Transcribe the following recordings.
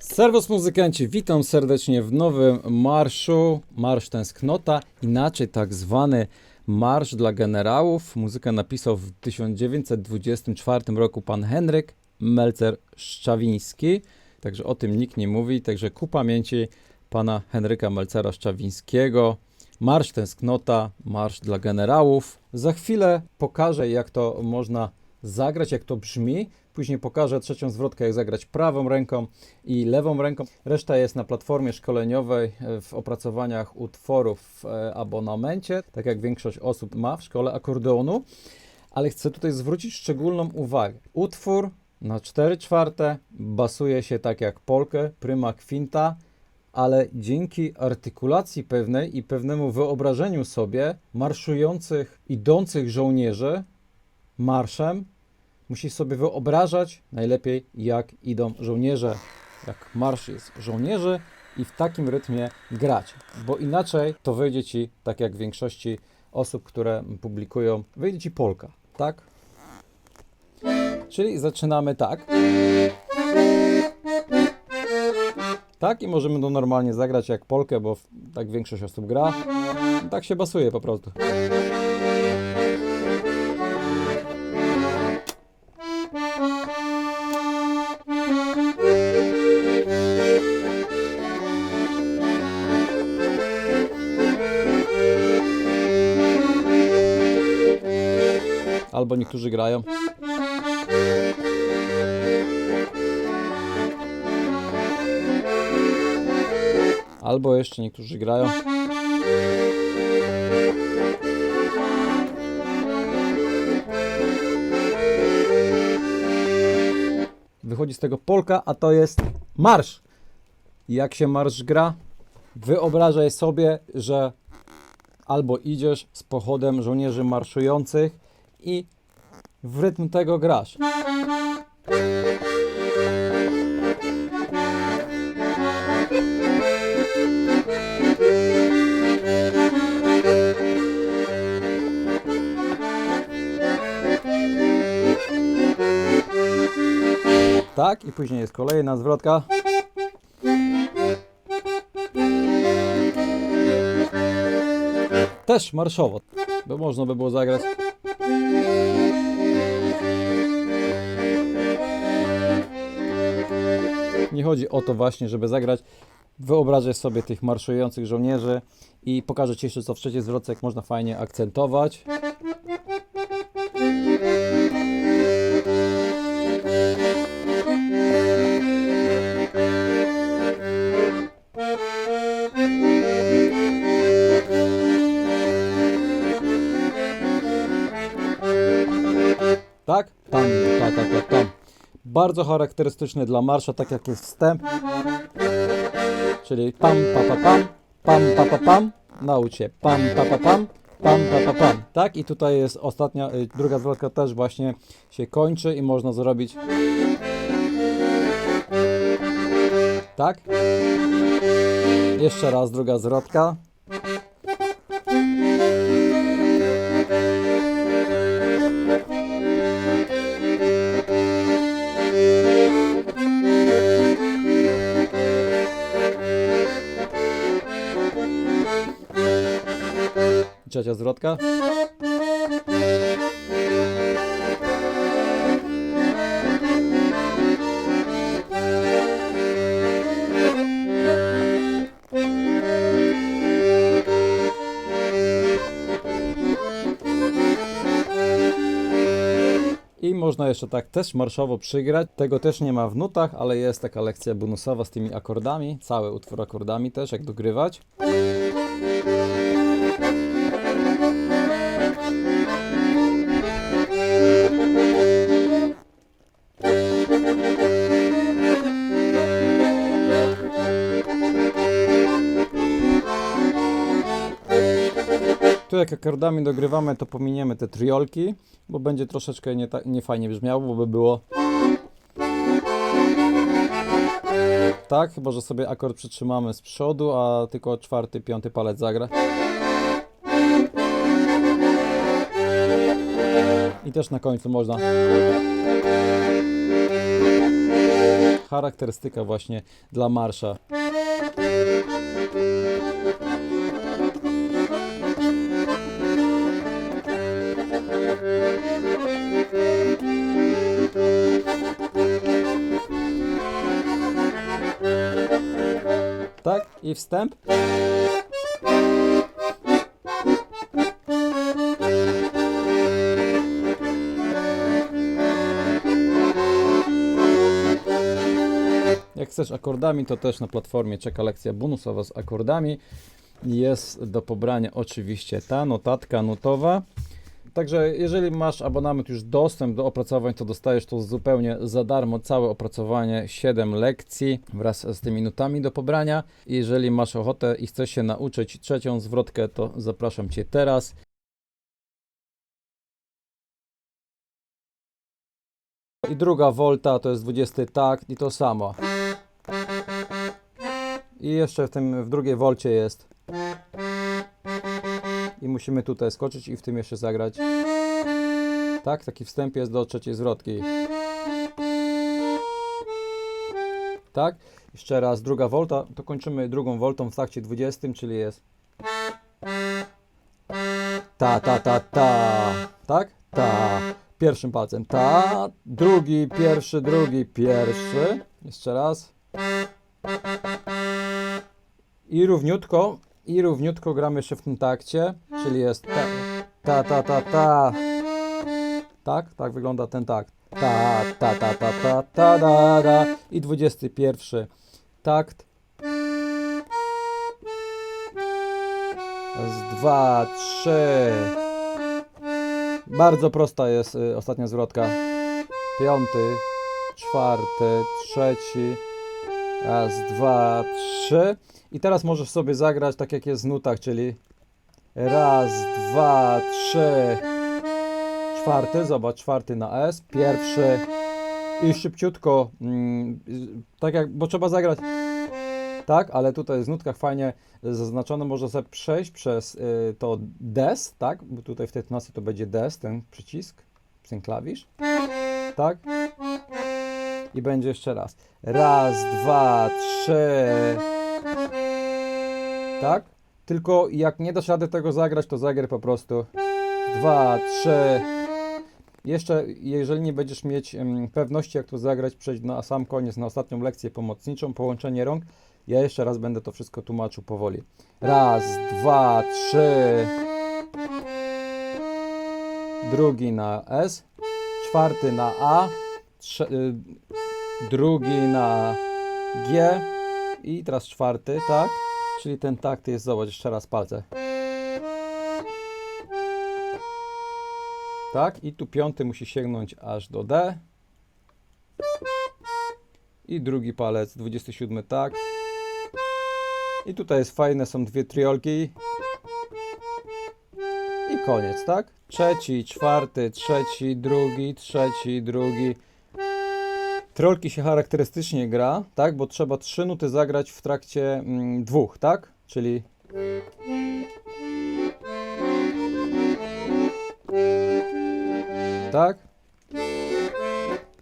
Serwus muzykanci, witam serdecznie w nowym marszu, Marsz Tęsknota, inaczej tak zwany Marsz dla Generałów. Muzykę napisał w 1924 roku pan Henryk Melcer-Szczawiński, także o tym nikt nie mówi, także ku pamięci pana Henryka Melcera Szczawińskiego. Marsz Tęsknota, Marsz dla Generałów. Za chwilę pokażę, jak to można zagrać, jak to brzmi. Później pokażę trzecią zwrotkę, jak zagrać prawą ręką i lewą ręką. Reszta jest na platformie szkoleniowej e, w opracowaniach utworów w e, abonamencie, tak jak większość osób ma w szkole akordeonu. Ale chcę tutaj zwrócić szczególną uwagę. Utwór na 4 czwarte basuje się tak jak polkę, pryma, kwinta, ale dzięki artykulacji pewnej i pewnemu wyobrażeniu sobie marszujących, idących żołnierzy marszem, musisz sobie wyobrażać najlepiej, jak idą żołnierze, jak marsz jest żołnierzy i w takim rytmie grać, bo inaczej to wyjdzie ci, tak jak w większości osób, które publikują, wyjdzie ci polka, tak? Czyli zaczynamy tak. Tak, i możemy to normalnie zagrać jak polkę, bo tak większość osób gra. Tak się basuje po prostu. Albo niektórzy grają. Albo jeszcze niektórzy grają. Wychodzi z tego polka, a to jest marsz. Jak się marsz gra? Wyobrażaj sobie, że albo idziesz z pochodem żołnierzy marszujących i w rytm tego grasz. Tak, i później jest kolejna zwrotka. Też marszowo, bo można by było zagrać. Nie chodzi o to właśnie, żeby zagrać. Wyobrażaj sobie tych marszujących żołnierzy i pokażę Ci jeszcze co w trzeciej zwrotce, jak można fajnie akcentować. Bardzo charakterystyczny dla marsza, tak jak jest wstęp. Czyli pam, pa, pa, pam, pam, pa, pa, pam. Naucz się pam, pa, pa, pam, pam, pa, pa, pam. Tak? I tutaj jest ostatnia, y, druga zwrotka też właśnie się kończy i można zrobić tak? Jeszcze raz druga zwrotka. Trzecia zwrotka. I można jeszcze tak też marszowo przygrać. Tego też nie ma w nutach, ale jest taka lekcja bonusowa z tymi akordami. Cały utwór akordami też, jak dogrywać. Jak akordami dogrywamy, to pominiemy te triolki, bo będzie troszeczkę nie, ta, brzmiało, bo by było tak, chyba że sobie akord przytrzymamy z przodu, a tylko czwarty, piąty palec zagra. I też na końcu można. charakterystyka właśnie dla marsza. I wstęp. Jak chcesz akordami, to też na platformie czeka lekcja bonusowa z akordami. Jest do pobrania oczywiście ta notatka nutowa. Także jeżeli masz abonament już dostęp do opracowań, to dostajesz to zupełnie za darmo, całe opracowanie, 7 lekcji wraz z tymi nutami do pobrania. Jeżeli masz ochotę i chcesz się nauczyć trzecią zwrotkę, to zapraszam Cię teraz. I druga wolta to jest 20 takt i to samo. I jeszcze w tym w drugiej wolcie jest. I musimy tutaj skoczyć i w tym jeszcze zagrać. Tak, taki wstęp jest do trzeciej zwrotki. Tak, jeszcze raz druga wolta, to kończymy drugą woltą w takcie 20, czyli jest ta, ta, ta, ta, tak, ta, pierwszym palcem. Ta, drugi, pierwszy, drugi, pierwszy, jeszcze raz. I równiutko, i równiutko gramy jeszcze w tym takcie, czyli jest ta, ta, ta, ta, ta. Tak, tak wygląda ten takt. Ta, ta, ta, ta, ta, ta, da, da. I 21 takt. Raz, dwa, trzy. Bardzo prosta jest y, ostatnia zwrotka. Piąty, czwarty, trzeci. Raz, dwa, trzy. I teraz możesz sobie zagrać tak jak jest w nutach, czyli raz, dwa, trzy, czwarty, zobacz, czwarty na S, pierwszy. I szybciutko, mm, tak jak, bo trzeba zagrać, tak, ale tutaj w nutkach fajnie zaznaczone, można sobie przejść przez y, to des, tak, bo tutaj w tej tonacji to będzie des, ten przycisk, ten klawisz, tak, i będzie jeszcze raz, raz, dwa, trzy, tak? Tylko jak nie dasz rady tego zagrać, to zagraj po prostu dwa, trzy. Jeszcze, jeżeli nie będziesz mieć pewności, jak to zagrać, przejdź na sam koniec, na ostatnią lekcję pomocniczą, połączenie rąk. Ja jeszcze raz będę to wszystko tłumaczył powoli. Raz, dwa, trzy. Drugi na S. Czwarty na A. Trze- y, drugi na G. I teraz czwarty, tak? Czyli ten takt jest, zobacz, jeszcze raz palce. Tak, i tu piąty musi sięgnąć aż do D. I drugi palec, 27 tak. I tutaj jest fajne, są dwie triolki. I koniec, tak? Trzeci, czwarty, trzeci, drugi, trzeci, drugi. Trolki się charakterystycznie gra, tak? Bo trzeba trzy nuty zagrać w trakcie mm, dwóch, tak? Czyli. Tak?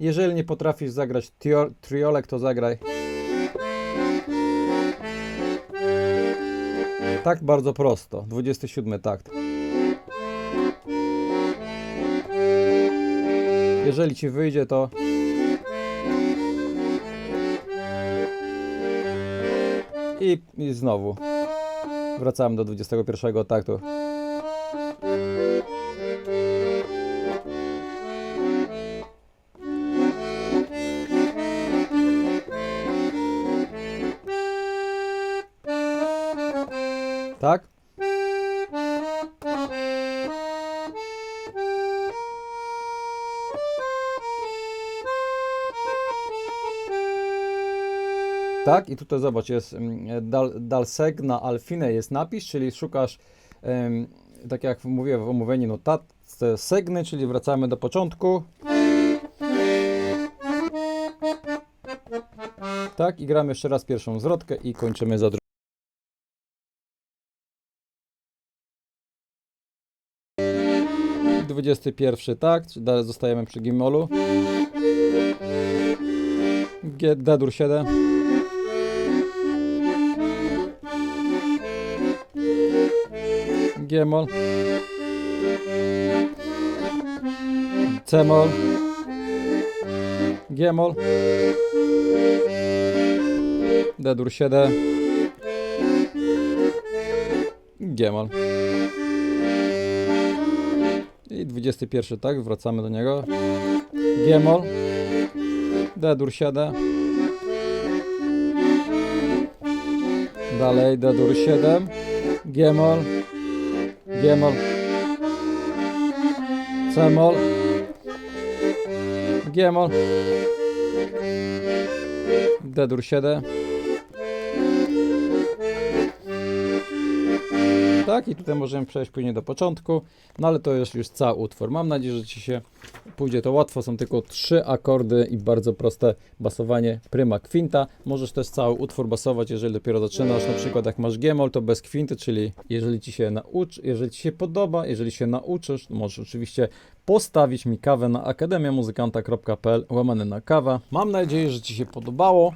Jeżeli nie potrafisz zagrać trio- triolek, to zagraj. Tak bardzo prosto. 27 takt. Jeżeli ci wyjdzie, to. I, I znowu. Wracamy do 21 taktu. Tak? Tak, i tutaj zobacz, jest mm, dal, dalseg na alfinę jest napis, czyli szukasz, tak jak mówiłem w omówieniu notatce, segny, czyli wracamy do początku. Tak, i gramy jeszcze raz pierwszą zwrotkę i kończymy za drugą. Dwudziesty pierwszy takt, dalej zostajemy przy gimolu. G, D dur 7. G mol. C mol. G mol. D dur 7. G mol. I 21, tak? Wracamy do niego. G mol. D dur 7. Dalej D dur 7. G mol. G mol. C mol. G mol. D dur 7. Tak, i tutaj możemy przejść później do początku, no ale to jest już cały utwór. Mam nadzieję, że Ci się pójdzie to łatwo. Są tylko trzy akordy i bardzo proste basowanie pryma kwinta. Możesz też cały utwór basować, jeżeli dopiero zaczynasz, na przykład jak masz G-moll, to bez kwinty, czyli jeżeli Ci się nauczy, jeżeli Ci się podoba, jeżeli się nauczysz, możesz oczywiście postawić mi kawę na akademiamuzykanta.pl łamany na kawa. Mam nadzieję, że Ci się podobało.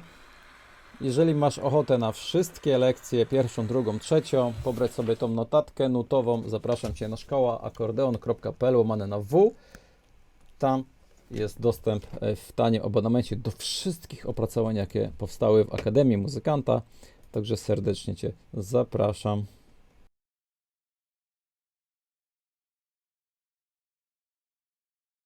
Jeżeli masz ochotę na wszystkie lekcje, pierwszą, drugą, trzecią, pobrać sobie tą notatkę nutową, zapraszam Cię na szkoła akordeon.pl łamane na W. Tam jest dostęp e, w tanim abonamencie do wszystkich opracowań, jakie powstały w Akademii Muzykanta. Także serdecznie Cię zapraszam.